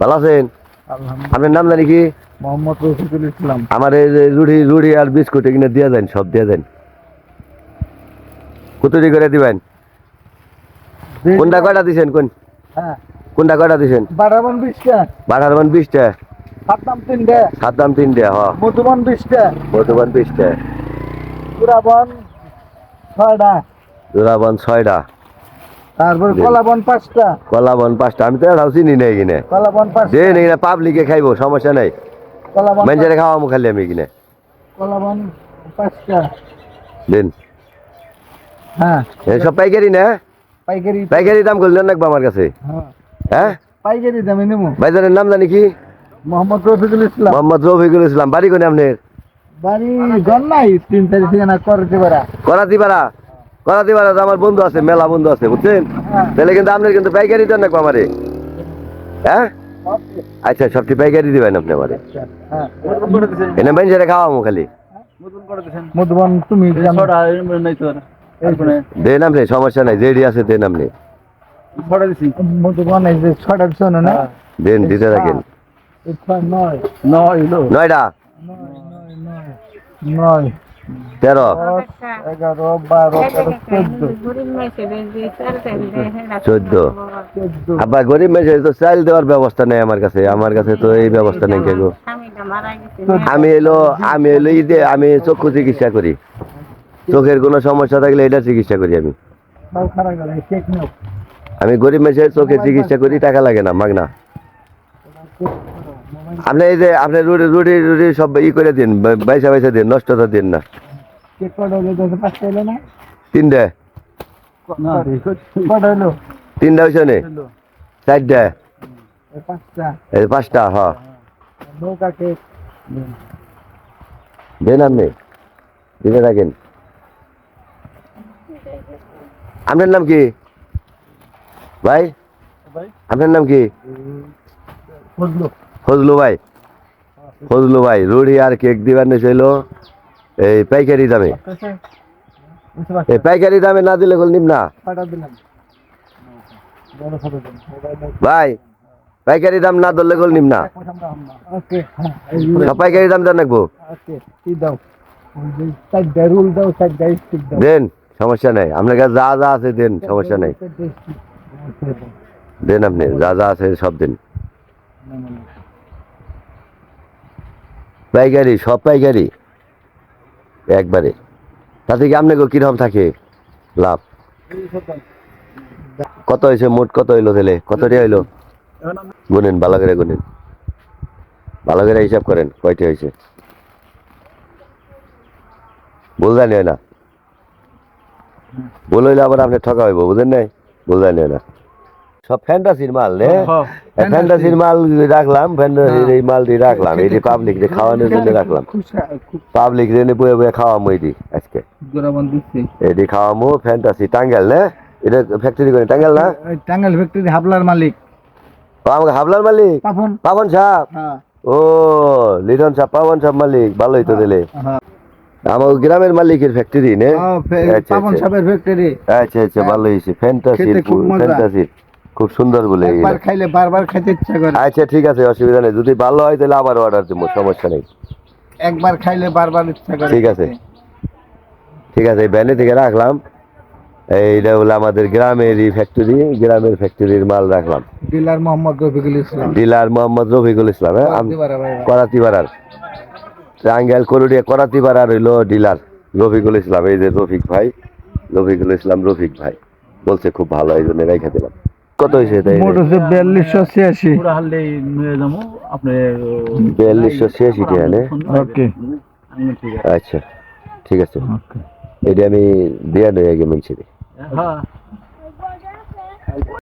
ভালো আছেন? আপনার নাম জানি কি? মোহাম্মদ রফিকুল ইসলাম। আমার এই রুড়ি রুড়ি আর বিস্কুট দিয়ে দেন সব দিয়ে দেন। কতটি করে দিবেন? কোনটা কয়টা দিছেন? কোন হ্যাঁ। কোনটা কয়টা দিছেন? বারাবন বিশটা। বিশটা? তিনটে। সাত দাম তিনটে হ। মধুবন বিশটা। বিশটা। ছয়টা। ছয়টা। তারপর কলাবন পাঁচটা। কলাবন পাঁচটা। আমি তো এটাও চিনি নাই কিনে। কলাবন পাঁচটা। দেন এখানে পাবলিকে খাইবো সমস্যা নাই। কলাবন মেঞ্জারে খাওয়াবো খালি আমি কিনে। কলাবন পাঁচটা। দেন। হ্যাঁ। পাইকারি না? পাইকারি। পাইকারি দাম করলেন নাকবো আমার কাছে। হ্যাঁ। হ্যাঁ? পাইকারি দামে নেব। ভাইজানের নাম জানি কি? মোহাম্মদ রফিকুল ইসলাম। মোহাম্মদ রফিকুল ইসলাম। বাড়ি কোনে আপনার? বাড়ি জন নাই তিন তারিখ ঠিকানা করতে পারা করাতি পাড়া করাতি পাড়া আমার বন্ধু আছে মেলা বন্ধু আছে বুঝছেন? হ্যাঁ। তাহলে কিন্তু আপনার কিন্তু পাইকারি দেন নাকবো আমারে? হ্যাঁ? আচ্ছা সবটি পাইকারি দিবেন আপনি আমারে? হ্যাঁ এনে মেঞ্জারে খাওয়াবো খালি। দেন আপনি সমস্যা নাই যেডি আছে দেন আপনি। মধুবন এই যে ছয়টা শোনো না দেন দিতে থাকেন। নয় নয়। নয়টা? নয় নয় নয়। নয়। তেরো। এগারো বারো চোদ্দ। চোদ্দ। গরিব মেসে তো চাল দেওয়ার ব্যবস্থা নেই আমার কাছে। আমার কাছে তো এই ব্যবস্থা নেই কেগো আমি এলো আমি এলো ঈদে আমি চক্ষু চিকিৎসা করি। চোখের কোনো সমস্যা থাকলে এটা চিকিৎসা করি আমি। আমি গরিব মেসে চোখে চিকিৎসা করি টাকা লাগে না মাগনা। আপনি এই যে আপনি রুটি রুটি রুটি সব ই করে দিন বাইসা বাইসা দিন নষ্টতা দিন না। চেক হলো পাঁচটা হলো না তিনটে কটা হলো তিনটা হয়েছে নে? চারটে? পাঁচটা। এই পাঁচটা হ। নৌকা কেক দেন আপনি দিতে থাকেন আপনার নাম কি? ভাই? আপনার নাম কি? ফজলু। ভাই। ফজলু। ভাই রুড়ি আর কেক দিবার নিয়ে ছিল এই পাইকারি দামে। এই পাইকারি দামে না দিলে গোল নিম না। ভাই, পাইকারি দাম না ধরলে গোল নিম না। পাইকারি দাম দেন রাখব দেন, সমস্যা নাই। আপনার কাছে যা যা আছে দেন, সমস্যা নাই। দেন আপনি, যা যা আছে সব দেন। পাইকারি, সব পাইকারি। একবারে। তাতে কি আপনাকে কীরকম থাকে লাভ? কত হয়েছে? মোট কত হইল তাহলে? কতটি হইল? গুনেন, ভালো করে গুনেন। ভালো করে হিসাব করেন, কয়টি হয়েছে? ভুল জানি হয় না। ভুল হইলে আবার আপনি ঠকা হইব, বুঝেন নাই? ভুল জানি হয় না। সব ফ্যান্টাসির মাল নে ফ্যান্টাসির মাল রাখলাম ফ্যান্টাসির এই মালটি রাখলাম এটি পাবলিক রে খাওয়ানোর জন্য রাখলাম। পাবলিক রেনে বয়ে বয়ে খাওয়ামো এটি আজকে। এটি খাওয়ামো ফ্যান্টাসি টাঙ্গেল না এটা ফ্যাক্টরি করে টাঙ্গেল না? টাঙ্গাল ফ্যাক্টরি হাবলার মালিক। ও আমাকে হাবলার মালিক? পাপন। পাবন সাহেব? হ্যাঁ। ও লিটন সাহেব পাবন সাহেব মালিক ভালোই তো দিলে। হ্যাঁ। আমার গ্রামের মালিকের ফ্যাক্টরি নে। আচ্ছা, পাপন আচ্ছা। সাহেবের ফ্যাক্টরি আচ্ছা আচ্ছা ভালো হয়েছে। ফ্যান্টাসির খেতে খুব সুন্দর বলে একবার খাইলে বারবার খাইতে ইচ্ছা করে। আচ্ছা ঠিক আছে অসুবিধা নেই। যদি ভালো হয় তাহলে আবার অর্ডার দেবো সমস্যা নেই। একবার খাইলে বারবার ইচ্ছা করে। ঠিক আছে। ঠিক আছে ভ্যানে থেকে রাখলাম। এইটা হলো আমাদের গ্রামেরই ফ্যাক্টরি গ্রামের ফ্যাক্টরির মাল রাখলাম। ডিলার মোহাম্মদ রফিকুল ইসলাম। ডিলার মোহাম্মদ রফিকুল ইসলাম হ্যাঁ? করাতি পাড়ার টাঙ্গাইল করুড়িয়া করাতি পাড়ার হইল ডিলার রফিকুল ইসলাম। এই যে রফিক ভাই রফিকুল ইসলাম রফিক ভাই। বলছে খুব ভালো এই জন্য রেখে দিলাম। কত হয়েছে তাই মোট হচ্ছে বিয়াল্লিশশো ছিয়াশি। পুরা হারলে নিয়ে যাব আপনি বিয়াল্লিশশো ছিয়াশি টাকা ওকে। ঠিক আচ্ছা ঠিক আছে। এটা আমি দেয়া নয় আগে মানছি। হ্যাঁ।